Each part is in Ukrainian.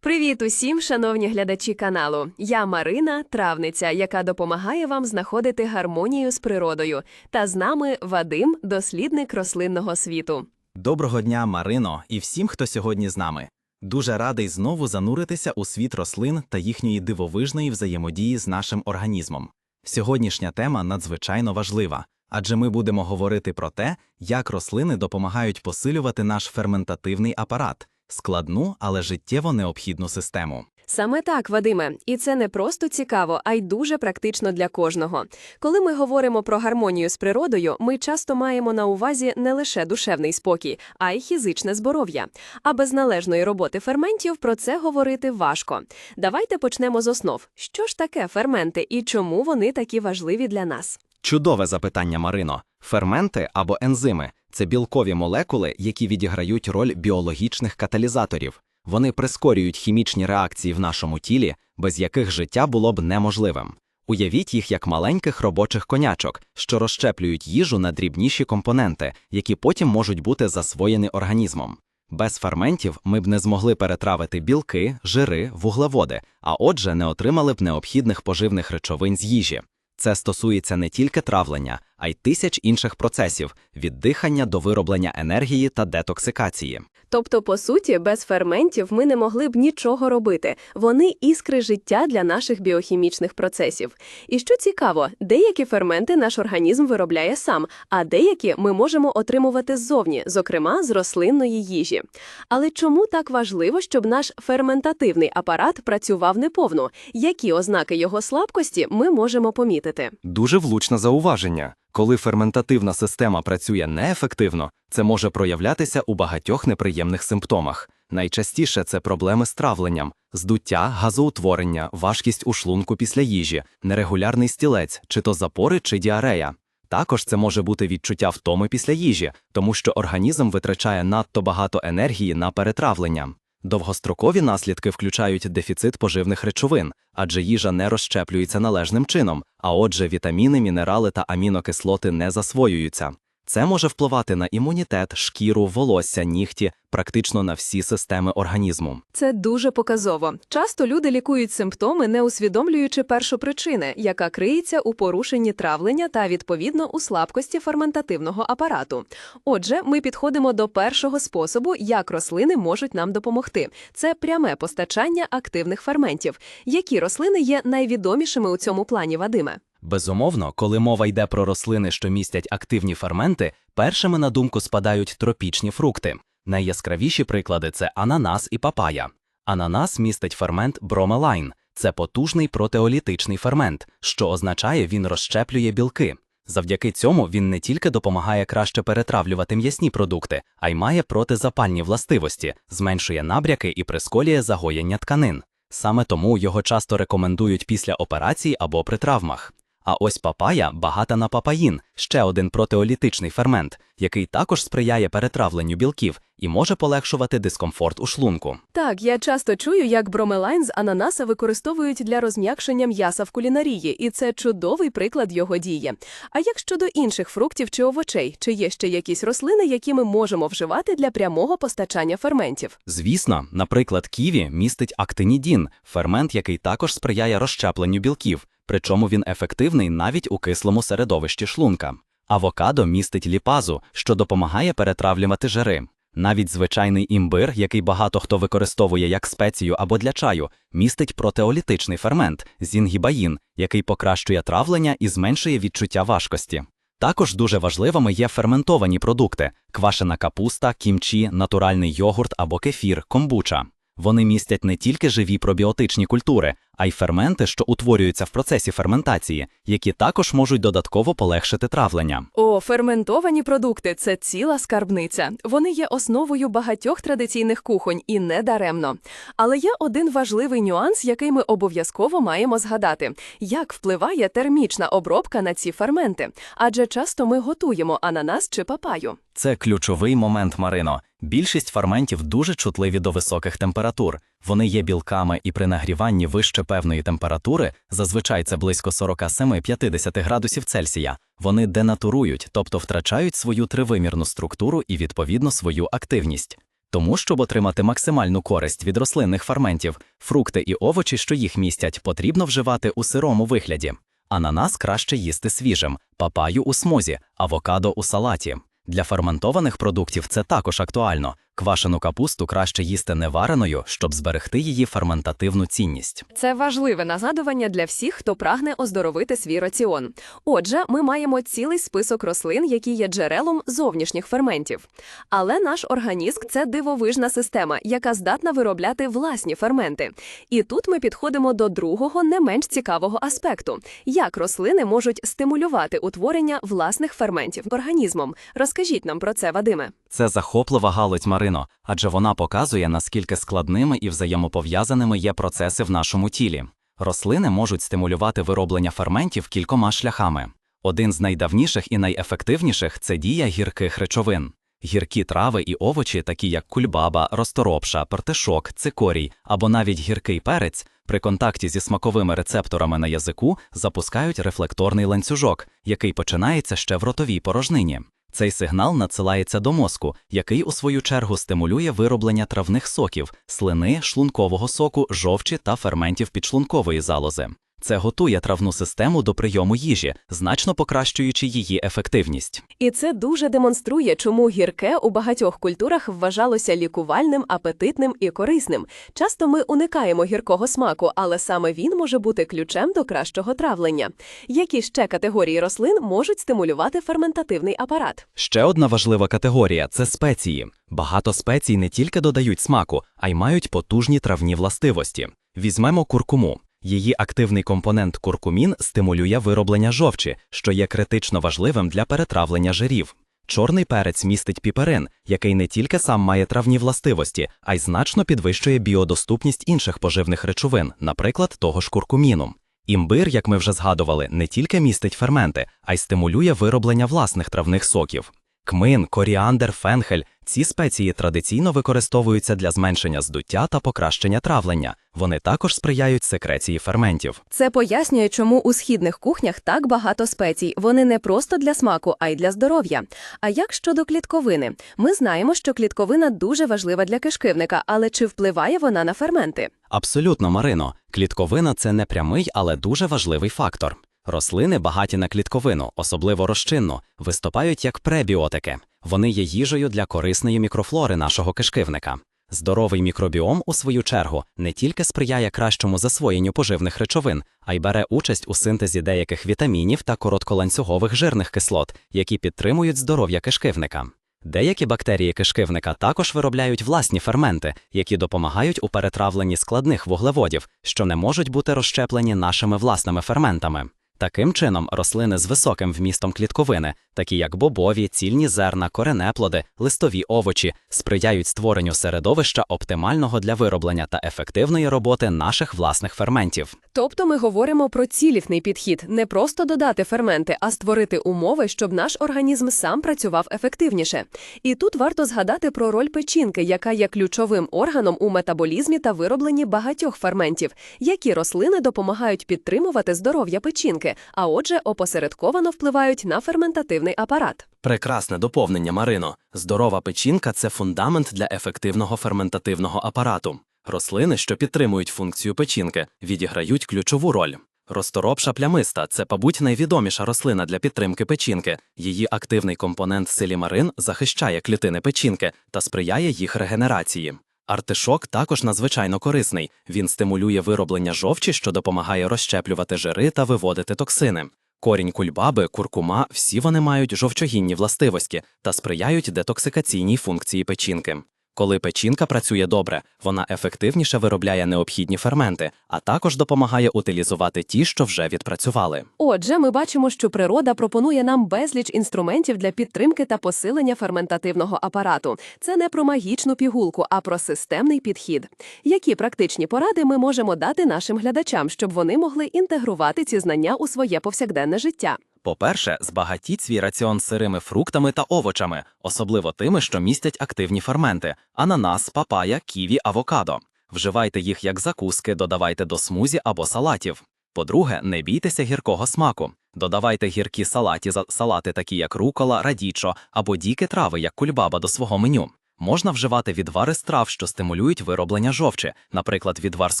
Привіт усім, шановні глядачі каналу. Я Марина, травниця, яка допомагає вам знаходити гармонію з природою. Та з нами Вадим, дослідник рослинного світу. Доброго дня, Марино, і всім, хто сьогодні з нами. Дуже радий знову зануритися у світ рослин та їхньої дивовижної взаємодії з нашим організмом. Сьогоднішня тема надзвичайно важлива, адже ми будемо говорити про те, як рослини допомагають посилювати наш ферментативний апарат, складну, але життєво необхідну систему. Саме так, Вадиме, і це не просто цікаво, а й дуже практично для кожного. Коли ми говоримо про гармонію з природою, ми часто маємо на увазі не лише душевний спокій, а й фізичне здоров'я. А без належної роботи ферментів про це говорити важко. Давайте почнемо з основ. Що ж таке ферменти і чому вони такі важливі для нас? Чудове запитання, Марино. Ферменти або ензими це білкові молекули, які відіграють роль біологічних каталізаторів. Вони прискорюють хімічні реакції в нашому тілі, без яких життя було б неможливим. Уявіть їх як маленьких робочих конячок, що розщеплюють їжу на дрібніші компоненти, які потім можуть бути засвоєні організмом. Без ферментів ми б не змогли перетравити білки, жири, вуглеводи, а отже, не отримали б необхідних поживних речовин з їжі. Це стосується не тільки травлення, а й тисяч інших процесів від дихання до вироблення енергії та детоксикації. Тобто, по суті, без ферментів ми не могли б нічого робити. Вони іскри життя для наших біохімічних процесів. І що цікаво, деякі ферменти наш організм виробляє сам, а деякі ми можемо отримувати ззовні, зокрема з рослинної їжі. Але чому так важливо, щоб наш ферментативний апарат працював неповно? Які ознаки його слабкості ми можемо помітити? Дуже влучне зауваження. Коли ферментативна система працює неефективно, це може проявлятися у багатьох неприємних симптомах. Найчастіше це проблеми з травленням, здуття, газоутворення, важкість у шлунку після їжі, нерегулярний стілець, чи то запори, чи діарея. Також це може бути відчуття втоми після їжі, тому що організм витрачає надто багато енергії на перетравлення. Довгострокові наслідки включають дефіцит поживних речовин, адже їжа не розщеплюється належним чином, а отже, вітаміни, мінерали та амінокислоти не засвоюються. Це може впливати на імунітет, шкіру, волосся, нігті, практично на всі системи організму. Це дуже показово. Часто люди лікують симптоми, не усвідомлюючи першопричини, яка криється у порушенні травлення та відповідно у слабкості ферментативного апарату. Отже, ми підходимо до першого способу, як рослини можуть нам допомогти. Це пряме постачання активних ферментів. Які рослини є найвідомішими у цьому плані, Вадиме? Безумовно, коли мова йде про рослини, що містять активні ферменти, першими на думку спадають тропічні фрукти. Найяскравіші приклади це ананас і папая. Ананас містить фермент бромелайн. Це потужний протеолітичний фермент, що означає, він розщеплює білки. Завдяки цьому він не тільки допомагає краще перетравлювати м'ясні продукти, а й має протизапальні властивості, зменшує набряки і прискорює загоєння тканин. Саме тому його часто рекомендують після операцій або при травмах. А ось папая багата на папаїн, ще один протеолітичний фермент, який також сприяє перетравленню білків і може полегшувати дискомфорт у шлунку. Так, я часто чую, як бромелайн з ананаса використовують для розм'якшення м'яса в кулінарії, і це чудовий приклад його дії. А як щодо інших фруктів чи овочей, чи є ще якісь рослини, які ми можемо вживати для прямого постачання ферментів? Звісно, наприклад, ківі містить актинідін, фермент, який також сприяє розщепленню білків, причому він ефективний навіть у кислому середовищі шлунка. Авокадо містить ліпазу, що допомагає перетравлювати жири. Навіть звичайний імбир, який багато хто використовує як спецію або для чаю, містить протеолітичний фермент зінгібаїн, який покращує травлення і зменшує відчуття важкості. Також дуже важливими є ферментовані продукти: квашена капуста, кімчі, натуральний йогурт або кефір, комбуча. Вони містять не тільки живі пробіотичні культури, а й ферменти, що утворюються в процесі ферментації, які також можуть додатково полегшити травлення. О, ферментовані продукти це ціла скарбниця. Вони є основою багатьох традиційних кухонь і не даремно. Але є один важливий нюанс, який ми обов'язково маємо згадати: як впливає термічна обробка на ці ферменти. Адже часто ми готуємо ананас чи папаю. Це ключовий момент, Марино. Більшість ферментів дуже чутливі до високих температур. Вони є білками і при нагріванні вище певної температури, зазвичай це близько 47-50 градусів Цельсія, вони денатурують, тобто втрачають свою тривимірну структуру і відповідно свою активність. Тому, щоб отримати максимальну користь від рослинних ферментів, фрукти і овочі, що їх містять, потрібно вживати у сирому вигляді. Ананас краще їсти свіжим, папаю у смузі, авокадо у салаті. Для ферментованих продуктів це також актуально. Квашену капусту краще їсти невареною, щоб зберегти її ферментативну цінність. Це важливе нагадування для всіх, хто прагне оздоровити свій раціон. Отже, ми маємо цілий список рослин, які є джерелом зовнішніх ферментів. Але наш організм це дивовижна система, яка здатна виробляти власні ферменти. І тут ми підходимо до другого, не менш цікавого аспекту: як рослини можуть стимулювати утворення власних ферментів організмом. Розкажіть нам про це, Вадиме. Це захоплива галузь Марино, адже вона показує, наскільки складними і взаємопов'язаними є процеси в нашому тілі. Рослини можуть стимулювати вироблення ферментів кількома шляхами. Один з найдавніших і найефективніших це дія гірких речовин. Гіркі трави і овочі, такі як кульбаба, розторопша, пертишок, цикорій або навіть гіркий перець, при контакті зі смаковими рецепторами на язику запускають рефлекторний ланцюжок, який починається ще в ротовій порожнині. Цей сигнал надсилається до мозку, який у свою чергу стимулює вироблення травних соків, слини, шлункового соку, жовчі та ферментів підшлункової залози. Це готує травну систему до прийому їжі, значно покращуючи її ефективність. І це дуже демонструє, чому гірке у багатьох культурах вважалося лікувальним, апетитним і корисним. Часто ми уникаємо гіркого смаку, але саме він може бути ключем до кращого травлення. Які ще категорії рослин можуть стимулювати ферментативний апарат? Ще одна важлива категорія це спеції. Багато спецій не тільки додають смаку, а й мають потужні травні властивості. Візьмемо куркуму. Її активний компонент куркумін стимулює вироблення жовчі, що є критично важливим для перетравлення жирів. Чорний перець містить піперин, який не тільки сам має травні властивості, а й значно підвищує біодоступність інших поживних речовин, наприклад, того ж куркуміну. Імбир, як ми вже згадували, не тільки містить ферменти, а й стимулює вироблення власних травних соків. Кмин, коріандр, фенхель ці спеції традиційно використовуються для зменшення здуття та покращення травлення. Вони також сприяють секреції ферментів. Це пояснює, чому у східних кухнях так багато спецій. Вони не просто для смаку, а й для здоров'я. А як щодо клітковини? Ми знаємо, що клітковина дуже важлива для кишківника, але чи впливає вона на ферменти? Абсолютно, Марино. Клітковина це не прямий, але дуже важливий фактор. Рослини, багаті на клітковину, особливо розчинну, виступають як пребіотики. Вони є їжею для корисної мікрофлори нашого кишківника. Здоровий мікробіом, у свою чергу, не тільки сприяє кращому засвоєнню поживних речовин, а й бере участь у синтезі деяких вітамінів та коротколанцюгових жирних кислот, які підтримують здоров'я кишківника. Деякі бактерії кишківника також виробляють власні ферменти, які допомагають у перетравленні складних вуглеводів, що не можуть бути розщеплені нашими власними ферментами. Таким чином, рослини з високим вмістом клітковини, такі як бобові, цільні зерна, коренеплоди, листові овочі, сприяють створенню середовища оптимального для вироблення та ефективної роботи наших власних ферментів. Тобто ми говоримо про цілісний підхід, не просто додати ферменти, а створити умови, щоб наш організм сам працював ефективніше. І тут варто згадати про роль печінки, яка є ключовим органом у метаболізмі та виробленні багатьох ферментів, які рослини допомагають підтримувати здоров'я печінки, а отже, опосередковано впливають на ферментативний апарат. Прекрасне доповнення, Марино. Здорова печінка це фундамент для ефективного ферментативного апарату. Рослини, що підтримують функцію печінки, відіграють ключову роль. Розторопша плямиста це, мабуть, найвідоміша рослина для підтримки печінки. Її активний компонент селімарин захищає клітини печінки та сприяє їх регенерації. Артишок також надзвичайно корисний. Він стимулює вироблення жовчі, що допомагає розщеплювати жири та виводити токсини. Корінь кульбаби, куркума всі вони мають жовчогінні властивості та сприяють детоксикаційній функції печінки. Коли печінка працює добре, вона ефективніше виробляє необхідні ферменти, а також допомагає утилізувати ті, що вже відпрацювали. Отже, ми бачимо, що природа пропонує нам безліч інструментів для підтримки та посилення ферментативного апарату. Це не про магічну пігулку, а про системний підхід. Які практичні поради ми можемо дати нашим глядачам, щоб вони могли інтегрувати ці знання у своє повсякденне життя? По-перше, збагатіть свій раціон сирими фруктами та овочами, особливо тими, що містять активні ферменти: ананас, папая, ківі, авокадо. Вживайте їх як закуски, додавайте до смузі або салатів. По-друге, не бійтеся гіркого смаку. Додавайте гіркі салаті салати, такі як рукола, радічо або діки трави, як кульбаба до свого меню. Можна вживати відвари з трав, що стимулюють вироблення жовчі, наприклад, відвар з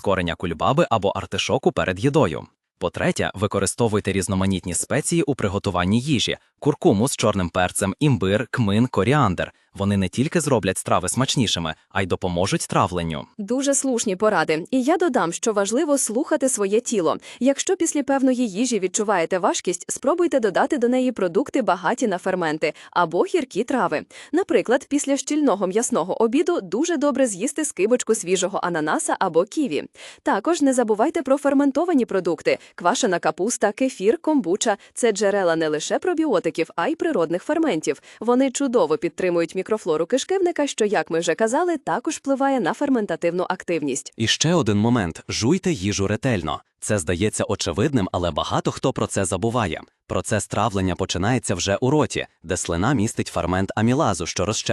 кореня кульбаби або артишоку перед їдою. По-третє, використовуйте різноманітні спеції у приготуванні їжі: куркуму з чорним перцем, імбир, кмин, коріандр. Вони не тільки зроблять страви смачнішими, а й допоможуть травленню. Дуже слушні поради. І я додам, що важливо слухати своє тіло. Якщо після певної їжі відчуваєте важкість, спробуйте додати до неї продукти багаті на ферменти або гіркі трави. Наприклад, після щільного м'ясного обіду дуже добре з'їсти скибочку свіжого ананаса або ківі. Також не забувайте про ферментовані продукти: квашена капуста, кефір, комбуча це джерела не лише пробіотиків, а й природних ферментів. Вони чудово підтримують мікрофлору кишківника, що, як ми вже казали, також впливає на ферментативну активність. І ще один момент: жуйте їжу ретельно. Це здається очевидним, але багато хто про це забуває. Процес травлення починається вже у роті, де слина містить фермент амілазу, що розщеплює